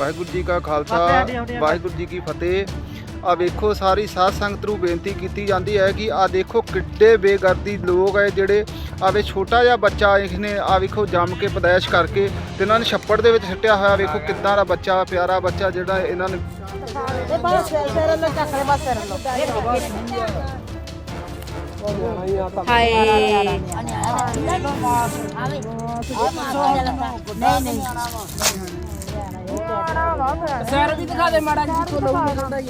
ਵਾਹਿਗੁਰੂ ਜੀ ਕਾ ਖਾਲਸਾ ਵਾਹਿਗੁਰੂ ਜੀ ਕੀ ਫਤਿਹ ਆ ਵੇਖੋ ਸਾਰੀ ਸਾਧ ਸੰਗਤ ਨੂੰ ਬੇਨਤੀ ਕੀਤੀ ਜਾਂਦੀ ਹੈ ਕਿ ਆ ਦੇਖੋ ਕਿੱਡੇ ਬੇਗਰਦੀ ਲੋਕ ਹੈ ਜਿਹੜੇ ਆ ਵੇ ਛੋਟਾ ਜਿਹਾ ਬੱਚਾ ਇਸਨੇ ਆ ਵੇਖੋ ਜੰਮ ਕੇ ਪਦਾਇਸ਼ ਕਰਕੇ ਤੇ ਇਹਨਾਂ ਨੇ ਛੱਪੜ ਦੇ ਵਿੱਚ ਸਿੱਟਿਆ ਹੋਇਆ ਵੇਖੋ ਕਿੱਦਾਂ ਦਾ ਬੱਚਾ ਪਿਆਰਾ ਬੱਚਾ ਜਿਹੜਾ ਇਹਨਾਂ ਨੇ ਇਹ ਬਸ ਸਿਰ ਸਿਰ ਵੀ ਦਿਖਾ ਦੇ ਮਾੜਾ ਨਿਕਲਦਾ ਹੀ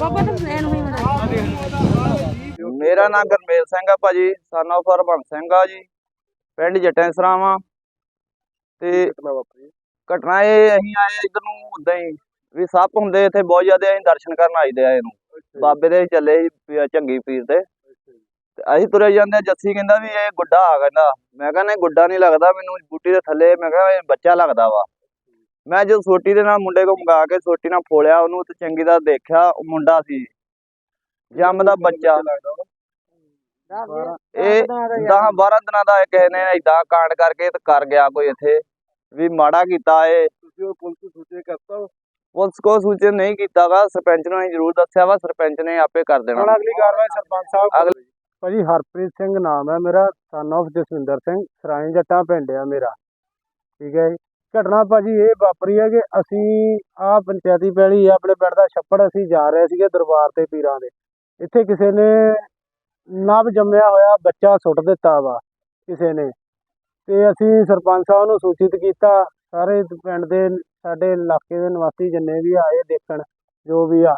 ਬਾਬਾ ਤਾਂ ਹੋਈ ਮੜਾ ਮੇਰਾ ਨਾਮ ਗਰਮੇਲ ਸਿੰਘ ਆ ਭਾਜੀ ਸਨ of ਹਰਬੰਸ ਸਿੰਘ ਆ ਜੀ। ਪਿੰਡ ਜਟੈਂਸਰਾ ਵਾਂ ਤੇ ਘਟਨਾ ਇਹ ਅਸੀਂ ਆਏ ਇਧਰ ਨੂੰ ਉਦਾਂ ਹੀ ਵੀ ਸੱਪ ਹੁੰਦੇ ਇੱਥੇ ਬਹੁਤ ਜ਼ਿਆਦਾ ਅਸੀਂ ਦਰਸ਼ਨ ਕਰਨ ਆਈਦੇ ਆ ਇਹਨੂੰ। ਬਾਬੇ ਦੇ ਚੱਲੇ ਸੀ ਪੀ- ਝੰਗੀ ਪੀਰ ਦੇ ਤੇ। ਅਸੀਂ ਤੁਰੇ ਜਾਂਦੇ ਜੱਸੀ ਕਹਿੰਦਾ ਵੀ ਇਹ ਗੁੱਡਾ ਆ ਕਹਿੰਦਾ। ਮੈਂ ਕਹਿੰਦਾ ਗੁੱਡਾ ਨਹੀਂ ਲੱਗਦਾ ਮੈਨੂੰ ਬੂਟੀ ਦੇ ਥੱਲੇ ਮੈਂ ਕਿਹਾ ਇਹ ਬੱਚਾ ਲੱਗਦਾ ਵਾ। ਮੈਂ ਜਦੋਂ ਸੋਟੀ ਦੇ ਨਾਲ ਮੁੰਡੇ ਕੋ ਮੰਗਾ ਕੇ ਸੋਟੀ ਨਾਲ ਫੋਲਿਆ ਉਹਨੂੰ ਤੇ ਚੰਗੀ ਤਰ੍ਹਾਂ ਦੇਖਿਆ ਉਹ ਮੁੰਡਾ ਸੀ। ਜੰਮਦਾ ਬੱਚਾ। ਇਹ 10 12 ਦਿਨਾਂ ਦਾ ਕਿਸੇ ਨੇ ਇਦਾਂ ਕਾਂਡ ਕਰਕੇ ਤੇ ਕਰ ਗਿਆ ਕੋਈ ਇੱਥੇ। ਵੀ ਮਾੜਾ ਕੀਤਾ ਏ ਪੁਲਿਸ ਸੂਚੇ ਕਰਤਾ ਪੁਲਿਸ ਕੋ ਸੂਚਿਤ ਨਹੀਂ ਕੀਤਾਗਾ ਸਰਪੰਚ ਨੂੰ ਜ਼ਰੂਰ ਦੱਸਿਆ ਵਾ। ਸਰਪੰਚ ਨੇ ਆਪੇ ਕਰ ਦੇਣਾ। ਅਗਲੀ ਕਾਰਵਾਈ ਸਰਪੰਚ ਸਾਹਿਬ ਭਾਜੀ ਹਰਪ੍ਰੀਤ ਸਿੰਘ ਨਾਮ ਹੈ ਮੇਰਾ ਸਨ of ਜਸਵਿੰਦਰ ਸਿੰਘ, ਸਰਾਏ ਜੱਟਾਂ ਪਿੰਡ ਆ ਮੇਰਾ। ਠੀਕ ਹੈ ਜੀ। ਘਟਨਾ ਭਾਜੀ ਇਹ ਵਾਪਰੀ ਹੈ ਕਿ ਅਸੀਂ ਆ ਪੰਚਾਇਤੀ ਪੈਲੀ ਆਪਣੇ ਪਿੰਡ ਦਾ ਛੱਪੜ ਅਸੀਂ ਜਾ ਰਹੇ ਸੀਗੇ ਦਰਬਾਰ ਤੇ ਪੀਰਾਂ ਦੇ। ਇੱਥੇ ਕਿਸੇ ਨੇ ਨਵ ਜੰਮਿਆ ਹੋਇਆ ਬੱਚਾ ਸੁੱਟ ਦਿੱਤਾ ਵਾ, ਕਿਸੇ ਨੇ। ਤੇ ਅਸੀਂ ਸਰਪੰਚ ਸਾਹਿਬ ਨੂੰ ਸੂਚਿਤ ਕੀਤਾ, ਸਾਰੇ ਪਿੰਡ ਦੇ, ਸਾਡੇ ਇਲਾਕੇ ਦੇ ਨਿਵਾਸੀ ਜਿੰਨੇ ਵੀ ਆਏ ਦੇਖਣ ਜੋ ਵੀ ਆ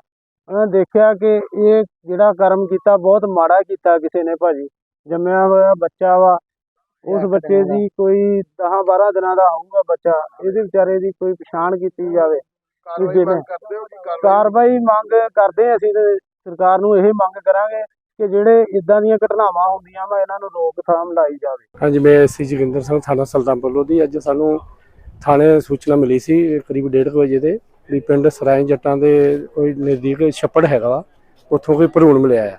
ਉਹਨਾਂ ਨੇ ਦੇਖਿਆ ਕਿ ਇਹ ਜਿਹੜਾ ਕਰਮ ਕੀਤਾ ਬਹੁਤ ਮਾੜਾ ਕੀਤਾ ਕਿਸੇ ਨੇ ਭਾਜੀ। ਜੰਮਿਆ ਹੋਇਆ ਬੱਚਾ ਵਾ ਉਸ ਬੱਚੇ ਦੀ ਕੋਈ 10 12 ਦਿਨਾਂ ਦਾ ਹੋਊਗਾ ਬੱਚਾ ਇਹਦੇ ਵਿਚਾਰੇ ਦੀ ਕੋਈ ਪਛਾਣ ਕੀਤੀ ਜਾਵੇ। ਕਾਰਵਾਈ ਮੰਗ ਕਰਦੇ ਹਾਂ ਅਸੀਂ ਤੇ ਸਰਕਾਰ ਨੂੰ ਇਹ ਮੰਗ ਕਰਾਂਗੇ ਕਿ ਜਿਹੜੇ ਇਦਾਂ ਦੀਆਂ ਘਟਨਾਵਾਂ ਹੁੰਦੀਆਂ ਵਾ ਇਹਨਾਂ ਨੂੰ ਰੋਕਥਾਮ ਲਾਈ ਜਾਵੇ। ਹਾਂਜੀ ਮੈਂ ਐਸਸੀ ਜੋਗਿੰਦਰ ਸਿੰਘ ਥਾਣਾ ਸੁਲਤਾਨਪੁਰ ਲੋਧੀ। ਅੱਜ ਸਾਨੂੰ ਥਾਣੇ ਸੂਚਨਾ ਮਿਲੀ ਸੀ ਕਰੀਬ 1:30 ਵਜੇ ਦੇ ਵੀ ਪਿੰਡ ਸਰਾਏ ਜੱਟਾਂ ਦੇ ਕੋਈ ਨਜ਼ਦੀਕ ਛੱਪੜ ਹੈਗਾ ਵਾ, ਉੱਥੋਂ ਕੋਈ ਭਰੂਣ ਮਿਲਿਆ ਆ।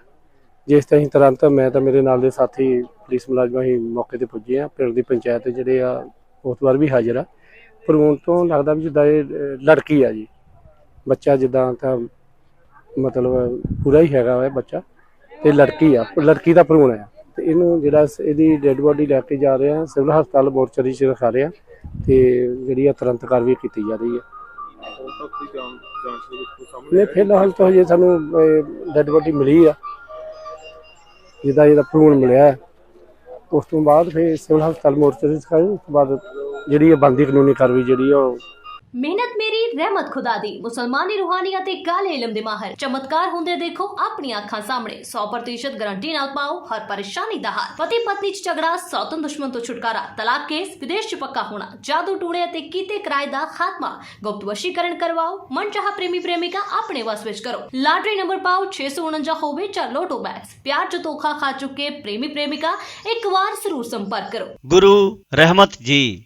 ਜਿਸ ਤਰ੍ਹਾਂ ਅਸੀਂ ਤੁਰੰਤ ਮੈਂ ਤਾਂ ਮੇਰੇ ਨਾਲ ਦੇ ਸਾਥੀ ਪੁਲਿਸ ਮੁਲਾਜ਼ਮ ਅਸੀਂ ਮੌਕੇ ਤੇ ਪੁੱਜੇ ਆ। ਪਿੰਡ ਦੀ ਪੰਚਾਇਤ ਜਿਹੜੇ ਆ, ਉਸ ਵਾਰ ਵੀ ਹਾਜ਼ਰ ਆ। ਭਰੂਣ ਤੋਂ ਲੱਗਦਾ ਵੀ ਜਿੱਦਾਂ ਇਹ ਲੜਕੀ ਆ ਜੀ। ਬੱਚਾ ਜਿੱਦਾਂ ਤਾਂ ਮਤਲਬ ਪੂਰਾ ਹੀ ਹੈਗਾ ਵਾ ਬੱਚਾ ਤੇ ਲੜਕੀ ਆ, ਲੜਕੀ ਦਾ ਭਰੂਣ ਆ। ਤੇ ਇਹਨੂੰ ਜਿਹੜਾ ਇਹਦੀ ਡੈੱਡ ਬੋਡੀ ਲੈ ਕੇ ਜਾ ਰਹੇ ਆ, ਸਿਵਲ ਹਸਪਤਾਲ ਮੋਰਚਰੀ 'ਚ ਰਖਾ ਰਹੇ ਆ ਤੇ ਜਿਹੜੀ ਆ ਤੁਰੰਤ ਕਾਰਵਾਈ ਕੀਤੀ ਜਾ ਰਹੀ ਹੈ ਨਹੀਂ ਫਿਲਹਾਲ ਤਾਂ ਹਜੇ ਸਾਨੂੰ ਡੈੱਡ ਬੋਡੀ ਮਿਲੀ ਆ। ਜਿਹਦਾ ਇਹਦਾ ਭਰੂਣ ਮਿਲਿਆ ਹੈ। ਉਸ ਤੋਂ ਬਾਅਦ ਫਿਰ ਸਿਵਲ ਹਸਪਤਾਲ ਮੋਰਚਰੀ 'ਚ ਰਖਾਈ ਉਸ ਤੋਂ ਬਾਅਦ ਜਿਹੜੀ ਇਹ ਬੰਦੀ ਕਾਨੂੰਨੀ ਕਾਰਵਾਈ ਜਿਹੜੀ ਆ ਉਹ ਮਿਹਨਤ ਮੇਰੀ, ਰਹਿਮਤ ਖੁਦਾ ਦੀ। ਮੁਸਲਮਾਨੀ ਰੂਹਾਨੀਅਤ ਤੇ ਕਾਲੇ ਇਲਮ ਦੇ ਮਾਹਰ। ਚਮਤਕਾਰ ਹੁੰਦੇ ਦੇਖੋ ਆਪਣੀਆਂ ਅੱਖਾਂ ਸਾਹਮਣੇ। 100% ਗਾਰੰਟੀ ਨਾਲ ਪਾਓ ਹਰ ਪਰੇਸ਼ਾਨੀ ਦਾ ਹੱਲ ਪਤੀ ਪਤਨੀ ਚ ਝਗੜਾ ਸੌਤਨ ਦੁਸ਼ਮਣ ਤੋਂ ਛੁਟਕਾਰਾ, ਤਲਾਕ ਕੇਸ, ਵਿਦੇਸ਼ ਚ ਪੱਕਾ ਹੋਣਾ, ਜਾਦੂ ਟੂਣੇ ਅਤੇ ਕੀਤੇ ਕਿਰਾਏ ਦਾ ਖਾਤਮਾ। ਗੁਪਤ ਵਸ਼ੀਕਰਨ ਕਰਵਾਓ ਮਨ ਚਾਹ ਪ੍ਰੇਮੀ ਪ੍ਰੇਮਿਕਾ ਆਪਣੇ ਵਸ ਵਿੱਚ ਕਰੋ। ਲਾਟਰੀ ਨੰਬਰ ਪਾਓ 649 ਹੋਵੇ ਜਾਂ ਲੋਟੋ ਬੈਗਸ। ਪਿਆਰ ਚ ਧੋਖਾ ਖਾ ਚੁੱਕੇ ਪ੍ਰੇਮੀ ਪ੍ਰੇਮਿਕਾ, ਇੱਕ ਵਾਰ ਜ਼ਰੂਰ ਸੰਪਰਕ ਕਰੋ। ਗੁਰੂ ਰਹਿਮਤ ਜੀ।